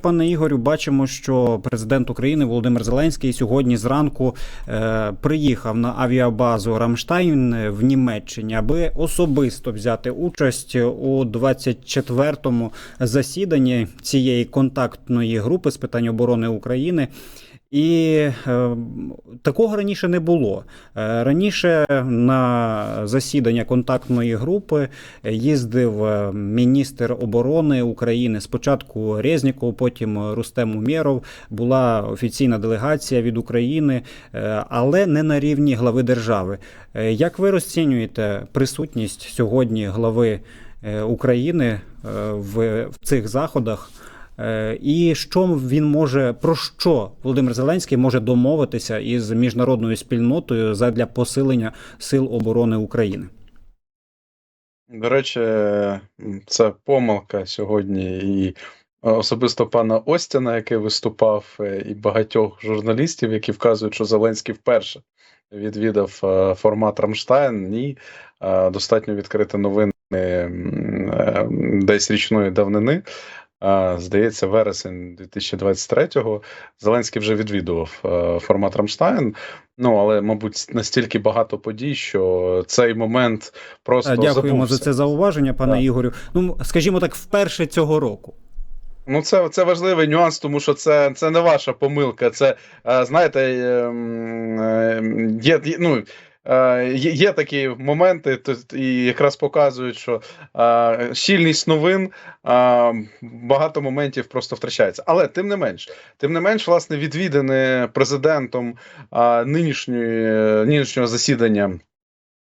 Пане Ігорю, бачимо, що президент України Володимир Зеленський сьогодні зранку е, приїхав на авіабазу Рамштайн в Німеччині, аби особисто взяти участь у 24-му засіданні цієї контактної групи з питань оборони України. І е, такого раніше не було. Е, раніше на засідання контактної групи їздив е, міністр оборони України. Спочатку Резніков, потім Рустем Умєров. Була офіційна делегація від України, е, але не на рівні глави держави. Е, як ви розцінюєте присутність сьогодні глави е, України е, в, в цих заходах? Е, І що він може про що Володимир Зеленський може домовитися із міжнародною спільнотою задля посилення сил оборони України? До речі, це помилка сьогодні і особисто пана Остіна, який виступав, е, і багатьох журналістів, які вказують, що Зеленський вперше відвідав е, формат Рамштайн. Ні, Е, достатньо відкрити новини е, десь річної давнини. Здається, вересень 2023-го Зеленський вже відвідував е, формат Рамштайн. Ну але, мабуть, настільки багато подій, що цей момент просто Е, Дякуємо забувся. за це зауваження, пане Так. Ігорю. Ну скажімо так, вперше цього року. Ну, це, це важливий нюанс, тому що це, це не ваша помилка. Це, е, знаєте, ем, е, є, ну, є, є такі моменти, тут і якраз показують, що е, щільність новин е, багато моментів просто втрачається. Але тим не менш, тим не менш, власне, відвідане президентом е, нинішньої, нинішнього засідання.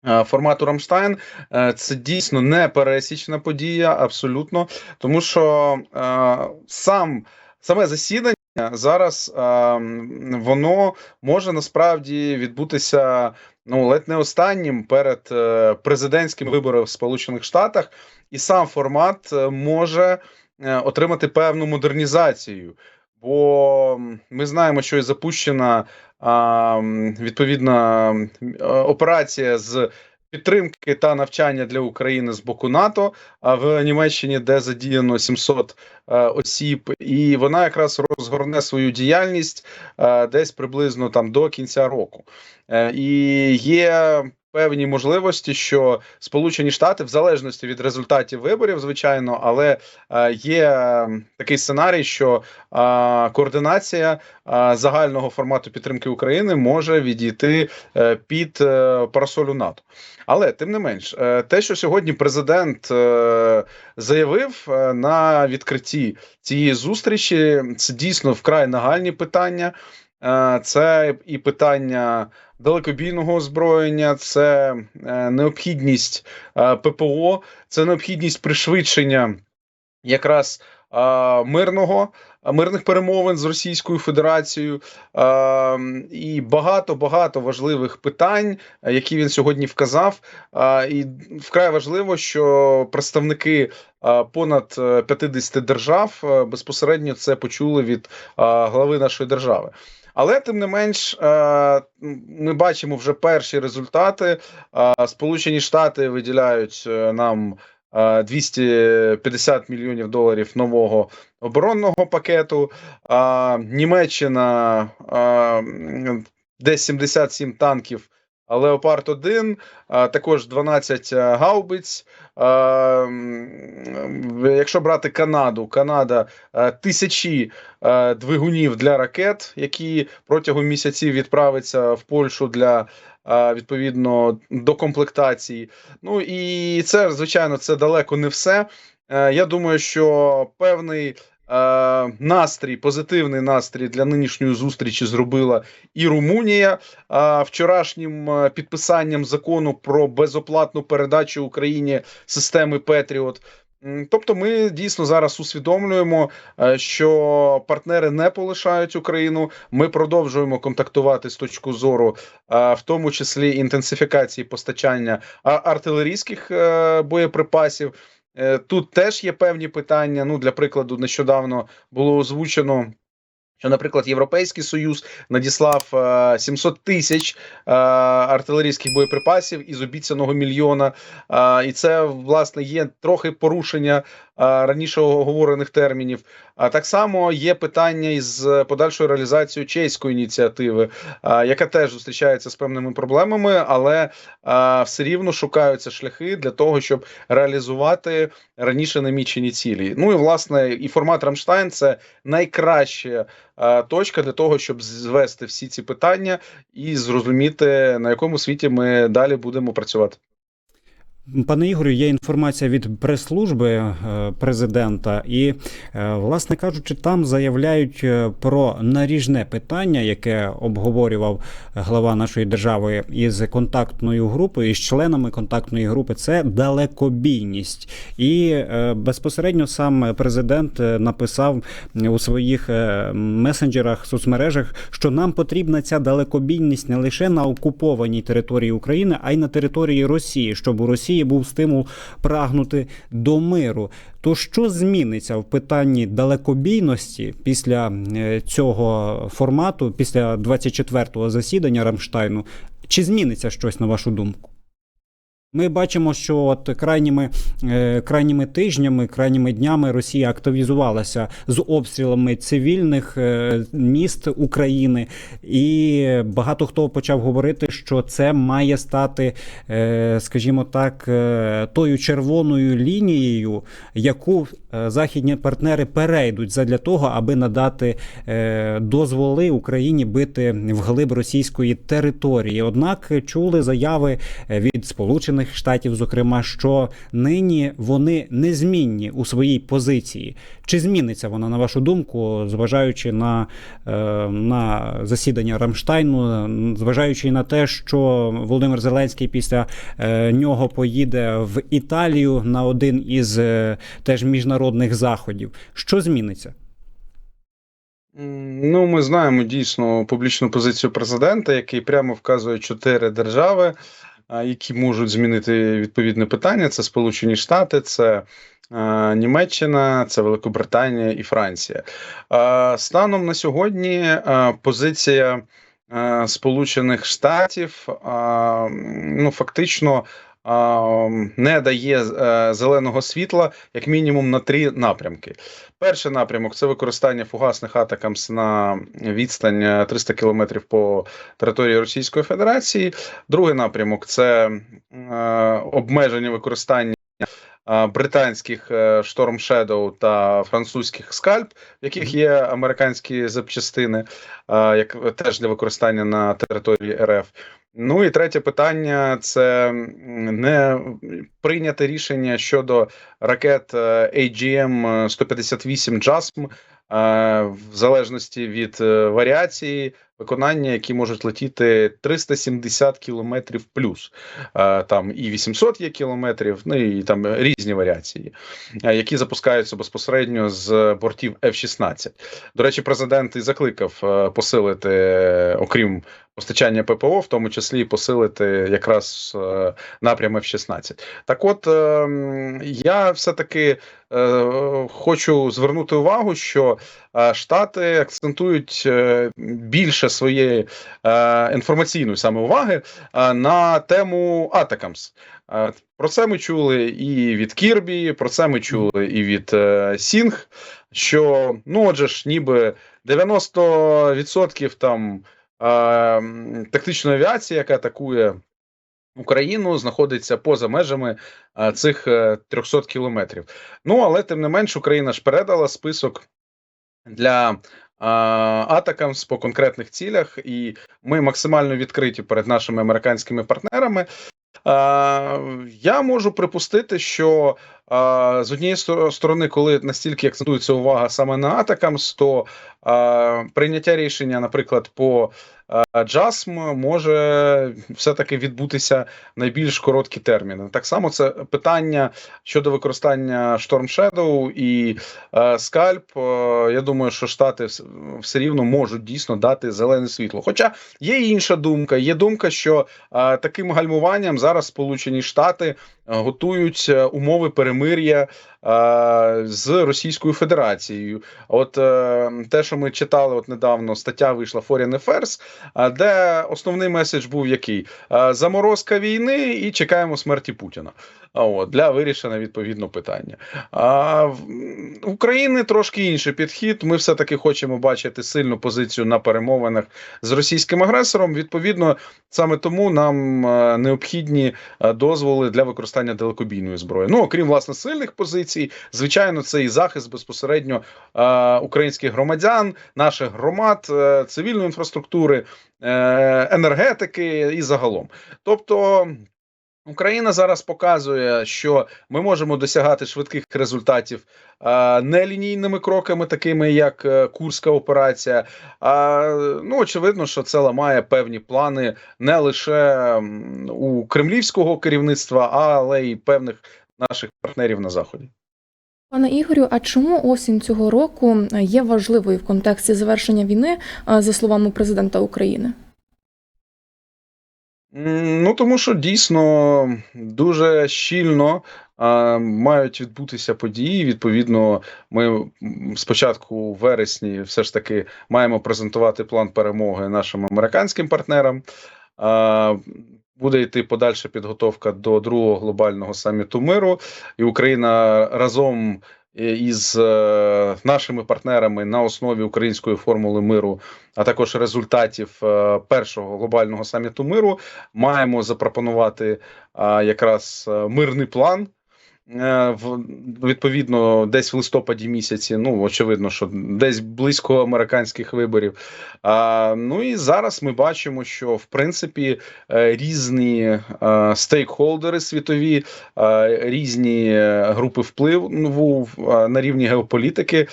е, Формату Рамштайн е, це дійсно не пересічна подія, абсолютно, тому що е, сам саме засідання зараз е, воно може насправді відбутися ну ледь не останнім перед е, президентським вибором в Сполучених Штатах, і сам формат е, може е, отримати певну модернізацію. Бо ми знаємо, що і запущена а, відповідна операція з підтримки та навчання для України з боку НАТО в Німеччині, де задіяно 700 е, осіб, і вона якраз розгорне свою діяльність е, десь приблизно там до кінця року. Е, і є певні можливості, що Сполучені Штати, в залежності від результатів виборів, звичайно, але е, є такий сценарій, що е, координація е, загального формату підтримки України може відійти під парасолю НАТО. Але тим не менш, те, що сьогодні президент заявив на відкритті цієї зустрічі, це дійсно вкрай нагальні питання. Е, Це і питання далекобійного озброєння, це е, необхідність е, ППО, це необхідність пришвидшення якраз мирного мирних перемовин з Російською Федерацією і багато багато важливих питань, які він сьогодні вказав. І вкрай важливо, що представники понад е, 50 держав безпосередньо це почули від глави нашої держави. Але тим не менш, е, ми бачимо вже перші результати. Е, Сполучені Штати виділяють е, нам е, 250 мільйонів доларів нового оборонного пакету. Німеччина десь 77 танків. Леопард 1 також 12 гаубиць. Якщо брати Канаду, Канада тисячі двигунів для ракет, які протягом місяців відправиться в Польщу для відповідно до комплектації. Ну і це звичайно це далеко не все. Е, Я думаю, що певний настрій, позитивний настрій для нинішньої зустрічі зробила і Румунія е, вчорашнім е, підписанням закону про безоплатну передачу Україні системи Петріот. Тобто, ми дійсно зараз усвідомлюємо, е, що партнери не полишають Україну. Ми продовжуємо контактувати з точки зору, е, в тому числі інтенсифікації постачання артилерійських е, боєприпасів. Е, Тут теж є певні питання. Ну, для прикладу, нещодавно було озвучено. Що, наприклад, Європейський Союз надіслав е, 700 тисяч е, артилерійських боєприпасів із обіцяного мільйона, Е, і це власне є трохи порушення раніше оговорених термінів. А так само є питання із подальшою реалізацією чеської ініціативи, яка теж зустрічається з певними проблемами, але все рівно шукаються шляхи для того, щоб реалізувати раніше намічені цілі. Ну і власне і формат Рамштайн це найкраща точка для того, щоб звести всі ці питання і зрозуміти на якому світі ми далі будемо працювати. Пане Ігорю, є інформація від прес-служби е, президента, і, е, власне кажучи, там заявляють е, про наріжне питання, яке обговорював глава нашої держави із контактною групою, із членами контактної групи. Це далекобійність. І безпосередньо сам президент написав у своїх месенджерах, соцмережах, що нам потрібна ця далекобійність не лише на окупованій території України, а й на території Росії, щоб у Росії був стимул прагнути до миру. То що зміниться в питанні далекобійності після е, цього формату, після 24-го засідання Рамштайну? Чи зміниться щось на вашу думку? Ми бачимо, що от крайніми, е, крайніми тижнями, крайніми днями Росія активізувалася з обстрілами цивільних е, міст України, і багато хто почав говорити, що це має стати, е, скажімо так, тою червоною лінією, яку західні партнери перейдуть задля того, аби надати дозволи Україні бити вглиб російської території. Однак чули заяви від Сполучених Штатів, зокрема, що нині вони незмінні у своїй позиції. Чи зміниться вона на вашу думку, зважаючи на, е, на засідання Рамштайну, зважаючи на те, що Володимир Зеленський після е, нього поїде в Італію на один із е, теж міжнародних заходів? Що зміниться? Ну, ми знаємо дійсно публічну позицію президента, який прямо вказує чотири держави, які можуть змінити відповідне питання: це Сполучені Штати, це Німеччина, це Великобританія і Франція. Станом на сьогодні позиція Сполучених Штатів ну, фактично. Е, Не дає е, зеленого світла як мінімум на три напрямки. Перший напрямок це використання фугасних атакамс на відстань е, 300 кілометрів по території Російської Федерації. Другий напрямок це е, обмеження використання е, британських е, Storm Shadow та французьких скальп, в яких є американські запчастини, е, як теж для використання на території РФ. Ну і третє питання це не прийняте рішення щодо ракет е, AGM-158 JASM, е, в залежності від е, варіації виконання, які можуть летіти 370 кілометрів плюс. Е, Там і 800 є кілометрів, ну і там різні варіації, е, які запускаються безпосередньо з бортів F-16. До речі, президент і закликав е, посилити, окрім постачання ППО, в тому числі посилити якраз напрям F-16. Так от, я все-таки е, хочу звернути увагу, що Штати акцентують е, більше своєї е, інформаційної саме уваги е, на тему Атакамс. Е, Про це ми чули і від Кірбі, про це ми чули і від е, Сінг. Що ну, отже ж, ніби 90% там е, тактичної авіації, яка атакує Україну, знаходиться поза межами е, цих е, 300 кілометрів. Ну але тим не менш, Україна ж передала список для е, атакам по конкретних цілях, і ми максимально відкриті перед нашими американськими партнерами. Я можу припустити, що з однієї сторони, коли настільки акцентується увага саме на атакамс, то прийняття рішення, наприклад, по е, може все-таки відбутися найбільш короткі терміни. Так само це питання щодо використання Storm Shadow і е, Scalp. Е, я думаю, що Штати все рівно можуть дійсно дати зелене світло. Хоча є інша думка. Є думка, що е, таким гальмуванням зараз Сполучені Штати готують е, умови перемир'я е, з Російською Федерацією. От е, те, що ми читали от недавно, стаття вийшла Foreign Affairs, де основний меседж був який: заморозка війни і чекаємо смерті Путіна. От для вирішення відповідно питання. А України трошки інший підхід. Ми все таки хочемо бачити сильну позицію на перемовинах з російським агресором. Відповідно, саме тому нам необхідні дозволи для використання далекобійної зброї. Ну окрім власне сильних позицій, звичайно, це і захист безпосередньо е, українських громадян, наших громад, е, цивільної інфраструктури, е, енергетики і загалом. Тобто. Україна зараз показує, що ми можемо досягати швидких результатів а, нелінійними кроками, такими як е, Курська операція. А ну очевидно, що це ламає певні плани не лише у кремлівського керівництва, але й певних наших партнерів на заході. Пане Ігорю, а чому осінь цього року є важливою в контексті завершення війни, за словами президента України? Ну тому що дійсно дуже щільно а, мають відбутися події. Відповідно, ми спочатку вересні все ж таки маємо презентувати план перемоги нашим американським партнерам. А, Буде йти подальша підготовка до другого глобального саміту миру, і Україна разом із е, нашими партнерами на основі української формули миру, а також результатів е, першого глобального саміту миру, маємо запропонувати якраз е, мирний план. Е, відповідно, десь в листопаді місяці, ну очевидно, що десь близько американських виборів. Ну і зараз ми бачимо, що в принципі е, різні е, стейкхолдери світові, різні групи впливу на рівні геополітики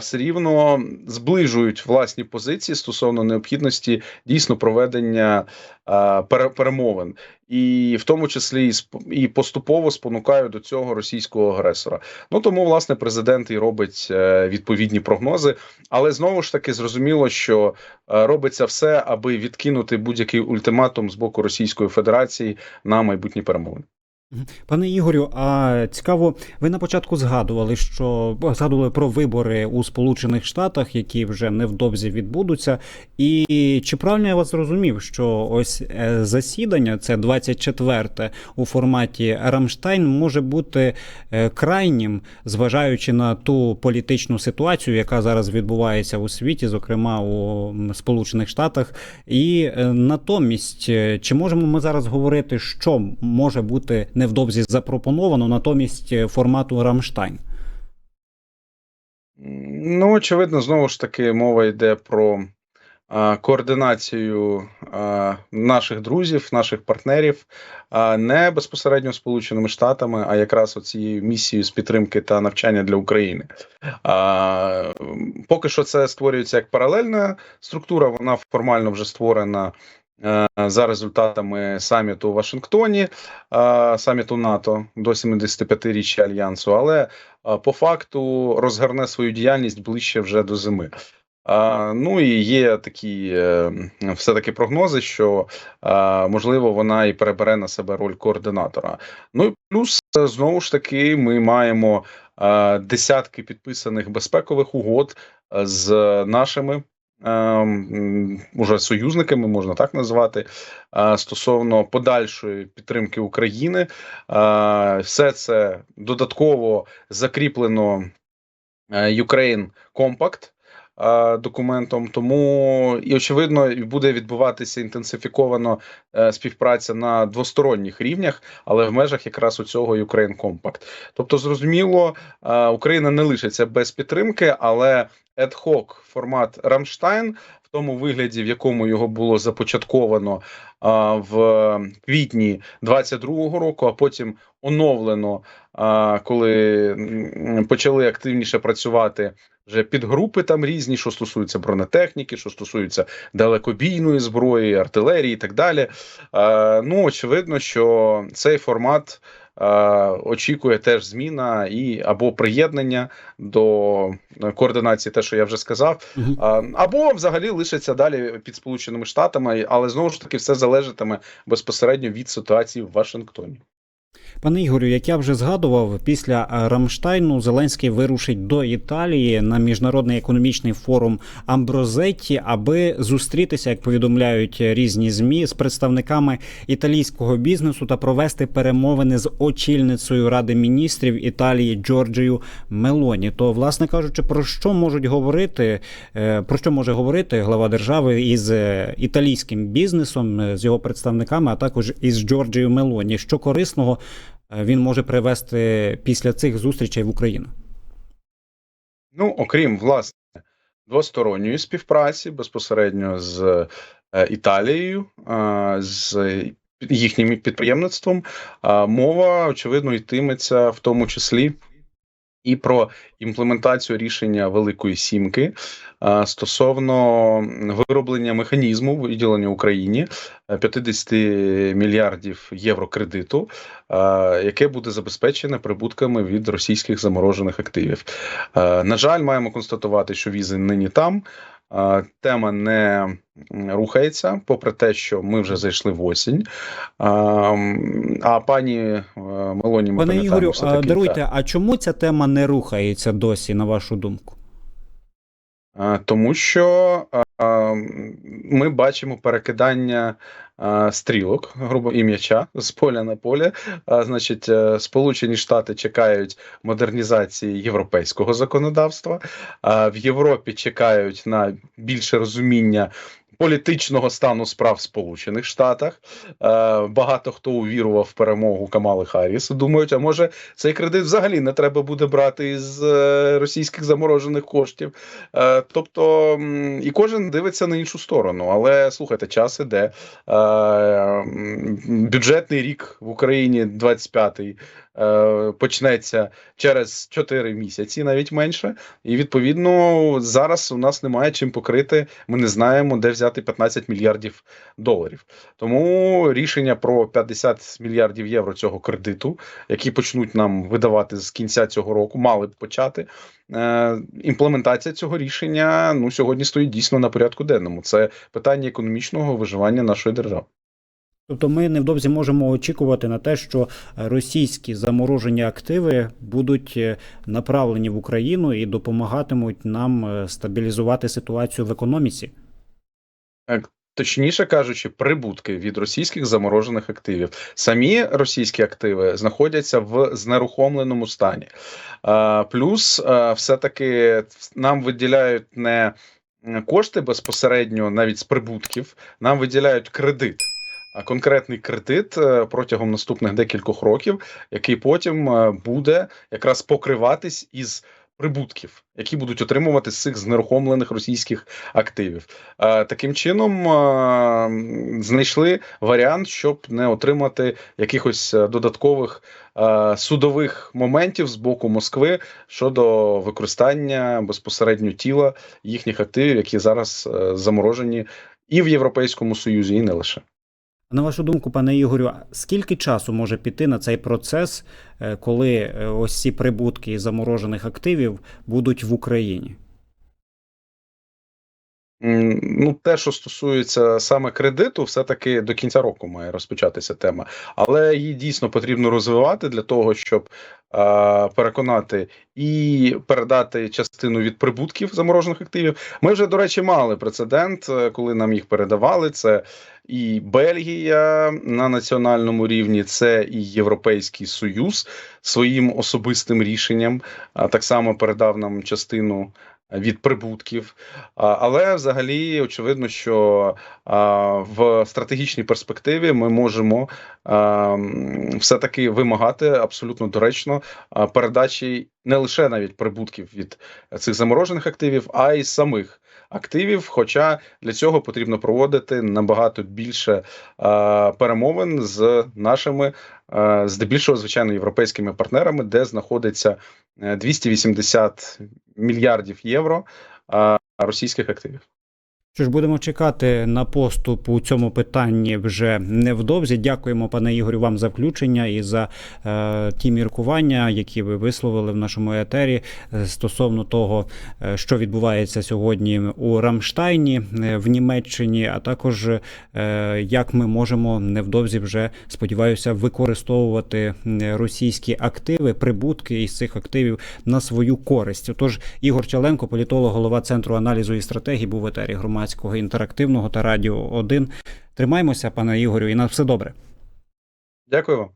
все рівно зближують власні позиції стосовно необхідності дійсно проведення перемовин, і в тому числі і поступово спонукають до цього російського агресора. Ну тому власне президент і робить е, відповідні прогнози, але знову ж таки зрозуміло, що е, робиться все, аби відкинути будь-який ультиматум з боку Російської Федерації на майбутні перемовини. Пане Ігорю, а цікаво, ви на початку згадували, що згадували про вибори у Сполучених Штатах, які вже невдовзі відбудуться. І чи правильно я вас зрозумів, що ось е, засідання, це 24-те у форматі Рамштайн, може бути е, крайнім, зважаючи на ту політичну ситуацію, яка зараз відбувається у світі, зокрема у Сполучених Штатах. І е, натомість, чи можемо ми зараз говорити, що може бути невдовзі запропоновано натомість е, формату Рамштайн? Ну, очевидно, знову ж таки, мова йде про а, координацію а, наших друзів, наших партнерів, а не безпосередньо Сполученими Штатами, а якраз оцією місією з підтримки та навчання для України. А, поки що це створюється як паралельна структура, вона формально вже створена. Е, За результатами саміту у Вашингтоні, е, саміту НАТО до 75-річчя альянсу, але по факту розгорне свою діяльність ближче вже до зими. Ну і є такі е, все-таки прогнози, що можливо вона і перебере на себе роль координатора. Ну і плюс е, знову ж таки ми маємо десятки підписаних безпекових угод е, з нашими. Е, Уже союзниками можна так назвати е, стосовно подальшої підтримки України. Е, Все це додатково закріплено Ukraine Compact документом. Тому і очевидно буде відбуватися інтенсифіковано е, співпраця на двосторонніх рівнях, але в межах якраз у цього Ukraine Compact. Тобто, зрозуміло, е, Україна не лишиться без підтримки, але ad-hoc формат Рамштайн. Тому вигляді, в якому його було започатковано а, в квітні 22-го року, а потім оновлено, а, коли почали активніше працювати вже підгрупи там різні, що стосуються бронетехніки, що стосуються далекобійної зброї, артилерії і так далі. А, ну, очевидно, що цей формат. Е, Очікує теж зміна і або приєднання до е, координації, те, що я вже сказав, або взагалі лишиться далі під Сполученими Штатами, але знову ж таки все залежатиме безпосередньо від ситуації в Вашингтоні. Пане Ігорю, як я вже згадував, після е, Рамштайну Зеленський вирушить до Італії на міжнародний економічний форум Амброзетті, аби зустрітися, як повідомляють різні змі, з представниками італійського бізнесу та провести перемовини з очільницею Ради міністрів Італії Джорджією Мелоні. То, власне кажучи, про що можуть говорити, е, про що може говорити глава держави із е, італійським бізнесом, з його представниками, а також із Джорджією Мелоні? Що корисного він може привести після цих зустрічей в Україну? Ну, окрім власне двосторонньої співпраці безпосередньо з е, Італією, е, з їхнім підприємництвом, е, мова очевидно йтиметься в тому числі. І про імплементацію рішення Великої Сімки е, стосовно вироблення механізму виділення Україні е, 50 мільярдів євро кредиту, е, яке буде забезпечене прибутками від російських заморожених активів. Е, На жаль, маємо констатувати, що візи нині там. Тема не рухається, попри те, що ми вже зайшли в осінь. А, пані е, Мелоні, ми Пане Ігорю, даруйте, а чому ця тема не рухається досі, на вашу думку? Тому що ми бачимо перекидання стрілок, грубо і м'яча з поля на поле. Значить, е, Сполучені Штати чекають модернізації європейського законодавства. А в Європі чекають на більше розуміння. Політичного стану справ в Сполучених Штатах Е, багато хто увірував в перемогу Камали Харріс. Думають, а може цей кредит взагалі не треба буде брати із е, російських заморожених коштів. Е, Тобто і кожен дивиться на іншу сторону. Але слухайте, час іде. Бюджетний рік в Україні 25-й е, почнеться через 4 місяці, навіть менше. І відповідно зараз у нас немає чим покрити. Ми не знаємо, де взяти 15 мільярдів доларів. Тому рішення про 50 мільярдів євро цього кредиту, які почнуть нам видавати з кінця цього року, мали б почати. Е, імплементація цього рішення ну сьогодні стоїть дійсно на порядку денному. Це питання економічного виживання нашої держави. Тобто ми невдовзі можемо очікувати на те, що російські заморожені активи будуть е, направлені в Україну і допомагатимуть нам е, стабілізувати ситуацію в економіці. Точніше кажучи, прибутки від російських заморожених активів. Самі російські активи знаходяться в знерухомленому стані. Плюс, все-таки нам виділяють не кошти безпосередньо навіть з прибутків, нам виділяють кредит. А конкретний кредит е, протягом наступних декількох років, який потім е, буде якраз покриватись із прибутків, які будуть отримувати з цих знерухомлених російських активів. Е, Таким чином е, знайшли варіант, щоб не отримати якихось е, додаткових е, судових моментів з боку Москви щодо використання безпосередньо тіла їхніх активів, які зараз е, заморожені і в Європейському Союзі, і не лише. На вашу думку, пане Ігорю, скільки часу може піти на цей процес, е, коли е, ось ці прибутки заморожених активів будуть в Україні? Ну, те, що стосується саме кредиту, все-таки до кінця року має розпочатися тема, але її дійсно потрібно розвивати для того, щоб е, переконати і передати частину від прибутків заморожених активів. Ми вже, до речі, мали прецедент, е, коли нам їх передавали. Це і Бельгія на національному рівні, це і Європейський Союз своїм особистим рішенням. Так само передав нам частину від прибутків. Але взагалі очевидно, що в стратегічній перспективі ми можемо все-таки вимагати абсолютно доречно передачі не лише навіть прибутків від цих заморожених активів, а й самих. Активів, хоча для цього потрібно проводити набагато більше е, перемовин з нашими, е, здебільшого, звичайно, європейськими партнерами, де знаходиться е, 280 мільярдів євро е, російських активів. Що ж, будемо чекати на поступ у цьому питанні вже невдовзі. Дякуємо, пане Ігорю, вам за включення і за е, ті міркування, які ви висловили в нашому етері е, стосовно того, е, що відбувається сьогодні у Рамштайні е, в Німеччині, а також е, як ми можемо невдовзі вже сподіваюся використовувати російські активи, прибутки із цих активів на свою користь. Отож, Ігор Чаленко, політолог, голова центру аналізу і стратегії, був в етері громадського інтерактивного та радіо 1. Тримаймося, пане Ігорю, і на все добре. Дякую вам.